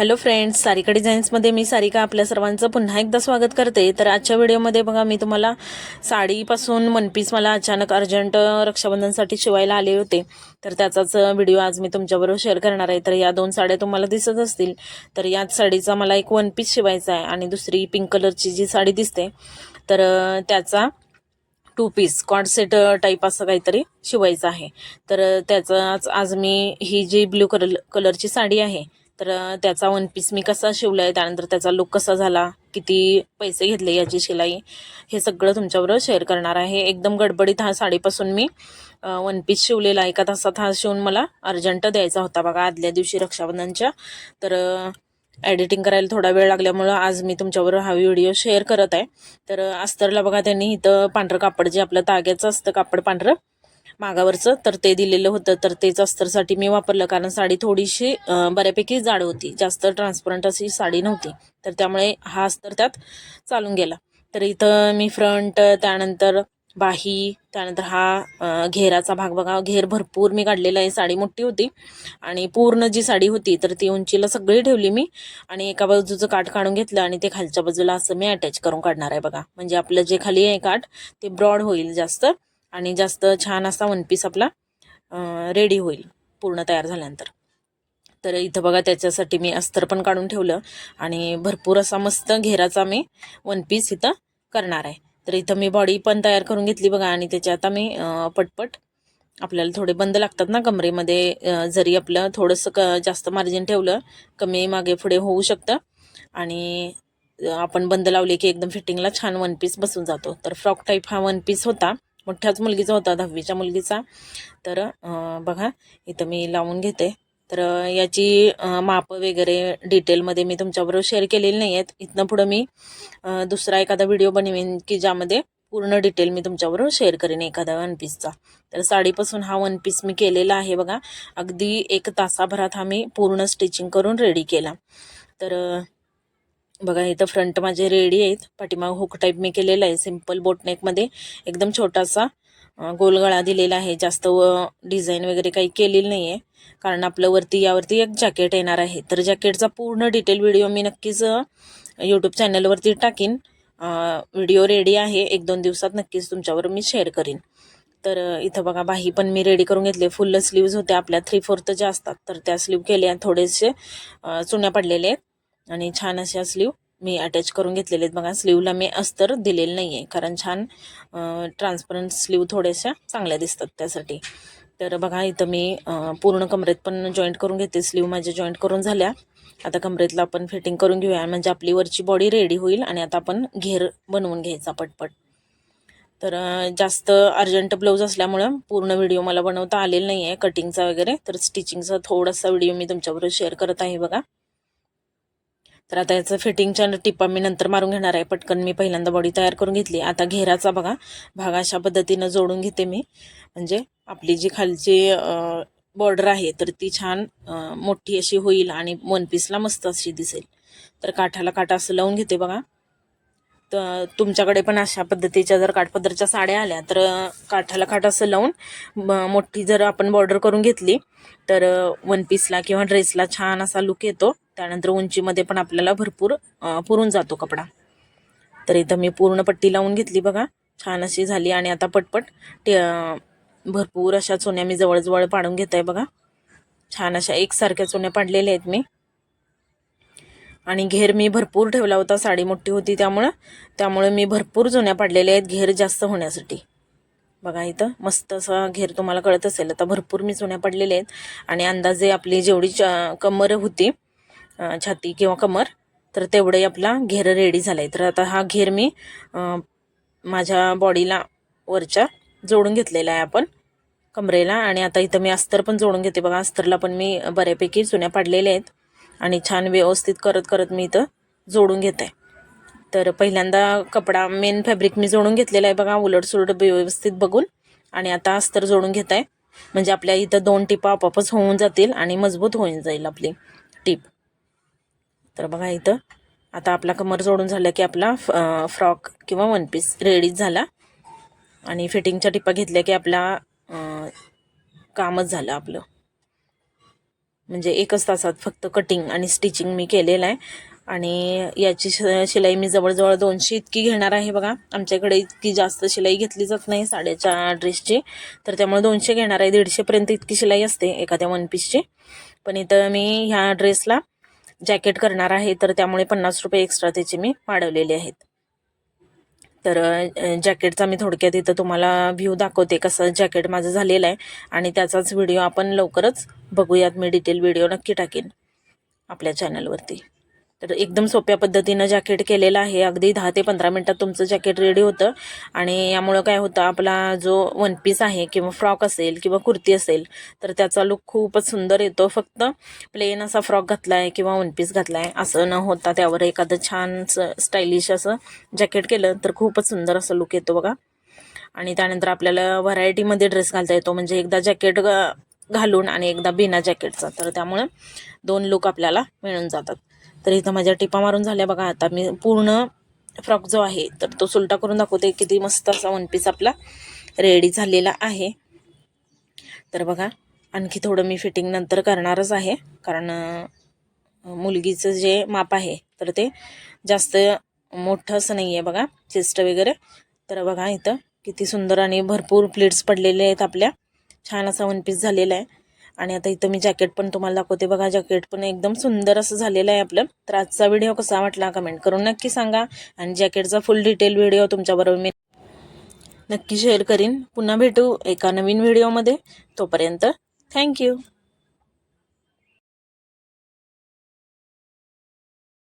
Hello friends Sarika डिझाईन्समध्ये मी सारिका आपल्या सर्वांचं पुन्हा एकदा स्वागत करते. तर आजच्या व्हिडिओमध्ये बघा मी तुम्हाला साडीपासून वन पीस मला अचानक अर्जंट रक्षाबंधनसाठी शिवायला आले होते. तर त्याचाच व्हिडिओ आज मी तुमच्याबरोबर शेअर करणार आहे. तर या दोन साड्या तुम्हाला दिसत असतील. तर याच साडीचा मला एक वन पीस शिवायचा आहे आणि दुसरी पिंक कलरची जी साडी दिसते तर त्याचा two piece coord set type असं काहीतरी शिवायचं आहे. तर त्याचाच आज मी ही जी ब्ल्यू कलर कलरची साडी आहे तर त्याचा वन पीस मी कसा शिवला आहे त्यानंतर त्याचा लुक कसा झाला किती पैसे घेतले याची शिलाई हे सगळं तुमच्याबरोबर शेअर करणार आहे. एकदम गडबडीत हा साडीपासून मी वन पीस शिवलेला एका तासात हा शिवून मला अर्जंट द्यायचा होता बघा आदल्या दिवशी रक्षाबंधनच्या. तर एडिटिंग करायला थोडा वेळ लागल्यामुळं आज मी तुमच्याबरोबर हा व्हिडिओ शेअर करत आहे. तर अस्तरला बघा त्यांनी इथं पांढरं कापड जे आपलं ताग्याचं असतं कापड पांढरं मागावरचं तर ते दिलेलं होतं. तर तेच अस्तरसाठी मी वापरलं कारण साडी थोडीशी बऱ्यापैकी जाड होती. जास्त ट्रान्सपरंट अशी साडी नव्हती. तर त्यामुळे हा अस्तर त्यात चालून गेला. तर इथं मी फ्रंट त्यानंतर बाही त्यानंतर हा घेराचा भाग बघा. घेर भरपूर मी काढलेला आहे. साडी मोठी होती. आणि पूर्ण जी साडी होती तर ती उंचीला सगळी ठेवली मी. आणि एका बाजूचं काठ काढून घेतलं आणि ते खालच्या बाजूला असं मी अटॅच करून काढणार आहे बघा. म्हणजे आपलं जे खाली आहे काठ ते ब्रॉड होईल जास्त. आणि जास्त छान असा वन पीस आपला रेडी होईल पूर्ण तयार झाल्यानंतर. तर इथं बघा त्याच्यासाठी मी अस्तर पण काढून ठेवलं आणि भरपूर असा मस्त घेराचा मी वन पीस इथं करणार आहे. तर इथं मी बॉडी पण तयार करून घेतली बघा आणि त्याच्या आता मी पटपट आपल्याला थोडे बंद लागतात ना कमरेमध्ये जरी आपलं थोडंसं क जास्त मार्जिन ठेवलं कमी मागे पुढे होऊ शकतं. आणि आपण बंद लावले की एकदम फिटिंगला छान वन पीस बसून जातो. तर फ्रॉक टाईप हा वन पीस होता. मोठ्याच मुलगीचा होता दहावीच्या मुलगीचा. तर बघा इथं मी लावून घेते. तर याची मापं वगैरे डिटेलमध्ये मी तुमच्याबरोबर शेअर केलेली नाही आहेत इथनं पुढं मी दुसरा एखादा व्हिडिओ बनवेन की ज्यामध्ये पूर्ण डिटेल मी तुमच्याबरोबर शेअर करेन एखादा वन पीसचा तर साडीपासून हा वन पीस मी केलेला आहे बघा. अगदी एक तासाभरात हा मी पूर्ण स्टिचिंग करून रेडी केला. तर बघा इथं फ्रंट माझे रेडी आहेत. पाठीमाग हुक टाईप मी केलेला आहे सिंपल बोटनेकमध्ये एकदम छोटासा गोलगळा दिलेला आहे. जास्त व डिझाईन वगैरे काही केलेली नाही आहे कारण आपलं वरती यावरती एक जॅकेट येणार आहे. तर जॅकेटचा पूर्ण डिटेल व्हिडिओ मी नक्कीच यूट्यूब चॅनलवरती टाकीन. व्हिडिओ रेडी आहे. एक दोन दिवसात नक्कीच तुमच्यावर मी शेअर करीन. तर इथं बघा बाही पण मी रेडी करून घेतले. फुल स्लीव्ज होत्या आपल्या थ्री फोर्थ ज्या असतात तर त्या स्लीव केल्या थोडेसे चुन्या चुण्या पडलेले आहेत. आणि छान अशा स्लीव मी अटॅच करून घेतलेले आहेत. बघा स्लीवला मी अस्तर दिलेलं नाही आहे कारण छान ट्रान्सपरंट स्लीव थोड्याशा चांगल्या दिसतात त्यासाठी. तर बघा इथं मी पूर्ण कमरेत पण जॉईंट करून घेते. स्लीव माझ्या जॉईंट करून झाल्या. आता कमरेतला आपण फिटिंग करून घेऊया. म्हणजे आपली वरची बॉडी रेडी होईल आणि आता आपण घेर बनवून घ्यायचा पटपट. तर जास्त अर्जंट ब्लाऊज असल्यामुळं पूर्ण व्हिडिओ मला बनवता आलेला नाही आहे कटिंगचा वगैरे. तर स्टिचिंगचा थोडासा व्हिडिओ मी तुमच्याबरोबर शेअर करत आहे बघा. तर आता याचं फिटिंगच्या टिप्पा मी नंतर मारून घेणार आहे. पटकन मी पहिल्यांदा बॉडी तयार करून घेतली. आता घेराचा बघा. भाग अशा पद्धतीनं जोडून घेते मी. म्हणजे आपली जी खालची बॉर्डर आहे तर ती छान मोठी अशी होईल आणि वन पीसला मस्त अशी दिसेल. तर काठाला काटा असं लावून घेते बघा. तर तुमच्याकडे पण अशा पद्धतीच्या जर काठपदरच्या साड्या आल्या तर काठाला काठ असं लावून मोठी जर आपण बॉर्डर करून घेतली तर वन पीसला किंवा ड्रेसला छान असा लुक येतो. त्यानंतर उंचीमध्ये पण आपल्याला भरपूर पुरून जातो कपडा. तर इथं मी पूर्ण पट्टी लावून घेतली बघा. छान अशी झाली आणि आता पटपट ते भरपूर अशा चुन्या मी जवळजवळ पाडून घेत आहे बघा. छान अशा एकसारख्या चुन्या पाडलेल्या आहेत मी. आणि घेर मी भरपूर ठेवला होता साडी मोठी होती त्यामुळं. त्यामुळे मी भरपूर जुन्या पाडलेल्या आहेत घेर जास्त होण्यासाठी. बघा इथं मस्त असा घेर तुम्हाला कळत असेल आता भरपूर मी जुन्या पडलेल्या आहेत. आणि अंदाजे आपली जेवढी च- कमर होती छाती किंवा कमर तर तेवढे आपला घेर रेडी झाला आहे तर आता हा घेर मी माझ्या बॉडीला वरच्या जोडून घेतलेला आहे आपण कमरेला. आणि आता इथं मी अस्तर पण जोडून घेते. बघा अस्तरला पण मी बऱ्यापैकी जुन्या पाडलेल्या आहेत. आणि छान व्यवस्थित करत करत मी इथं जोडून घेते. तर पहिल्यांदा कपडा मेन फॅब्रिक मी जोडून घेतलेला आहे बघा उलट सुलट व्यवस्थित बघून. आणि आता अस्तर जोडून घेत आहे म्हणजे आपल्या इथं दोन टिपा आपापच होऊन जातील आणि मजबूत होऊन जाईल आपली टीप. तर बघा इथं आता आपला कमर जोडून झाला की आपला फ्रॉक किंवा वन पीस रेडीच झाला. आणि फिटिंगच्या टिपा घेतल्या की आपला कामच झालं आपलं. म्हणजे एकच तासात फक्त कटिंग आणि स्टिचिंग मी केलेलं आहे. आणि याची श- शिलाई मी जवळजवळ दोनशे इतकी घेणार आहे बघा. आमच्याकडे इतकी जास्त शिलाई घेतली जात नाही साड्याच्या ड्रेसची तर त्यामुळे दोनशे घेणार आहे. दीडशेपर्यंत इतकी शिलाई असते एखाद्या वन पीसची पण इथं मी ह्या ड्रेसला जॅकेट करणार आहे. तर त्यामुळे पन्नास रुपये एक्स्ट्रा त्याचे मी वाढवलेले आहेत. तर जॅकेटचा मी थोडक्यात इथं तुम्हाला व्ह्यू दाखवते कसं जॅकेट माझं झालेलं आहे. आणि त्याचाच व्हिडिओ आपण लवकरच बघूयात. मी डिटेल व्हिडिओ नक्की टाकेन आपल्या चॅनलवरती तर एकदम सोप्या पद्धतीनं जॅकेट केलेलं आहे. अगदी दहा ते पंधरा मिनटात तुमचं जॅकेट रेडी होतं. आणि यामुळं काय होतं आपला जो वन पीस आहे किंवा फ्रॉक असेल किंवा कुर्ती असेल तर त्याचा लुक खूपच सुंदर येतो. फक्त प्लेन असा फ्रॉक घातला आहे किंवा वन पीस घातला आहे असं न होता त्यावर एखादं छान स्टायलिश असं जॅकेट केलं तर खूपच सुंदर असं लुक येतो बघा. आणि त्यानंतर आपल्याला व्हरायटीमध्ये ड्रेस घालता येतो. म्हणजे एकदा जॅकेट घालून आणि एकदा बिना जॅकेटचा तर त्यामुळं दोन लुक आपल्याला मिळून जातात. तर इथं माझ्या टिपा मारून झाल्या बघा. आता मी पूर्ण फ्रॉक जो आहे तर तो सुलटा करून दाखवते. किती मस्त असा वन पीस आपला रेडी झालेला आहे. तर बघा आणखी थोडं मी फिटिंग नंतर करणारच आहे. कारण मुलगीचं जे माप आहे तर ते जास्त मोठं असं नाही आहे बघा चेस्ट वगैरे. तर बघा इथं किती सुंदर आणि भरपूर प्लेट्स पडलेले आहेत आपल्या. छान असा वन पीस झालेला आहे. आणि आता इथं मी जॅकेट पण तुम्हाला दाखवते. बघा जॅकेट पण एकदम सुंदर असं झालेलं आहे आपलं. तर आजचा व्हिडिओ कसा वाटला कमेंट करून नक्की सांगा. आणि जॅकेटचा फुल डिटेल व्हिडिओ तुमच्याबरोबर मी नक्की शेअर करीन. पुन्हा भेटू एका नवीन व्हिडिओमध्ये तोपर्यंत थँक्यू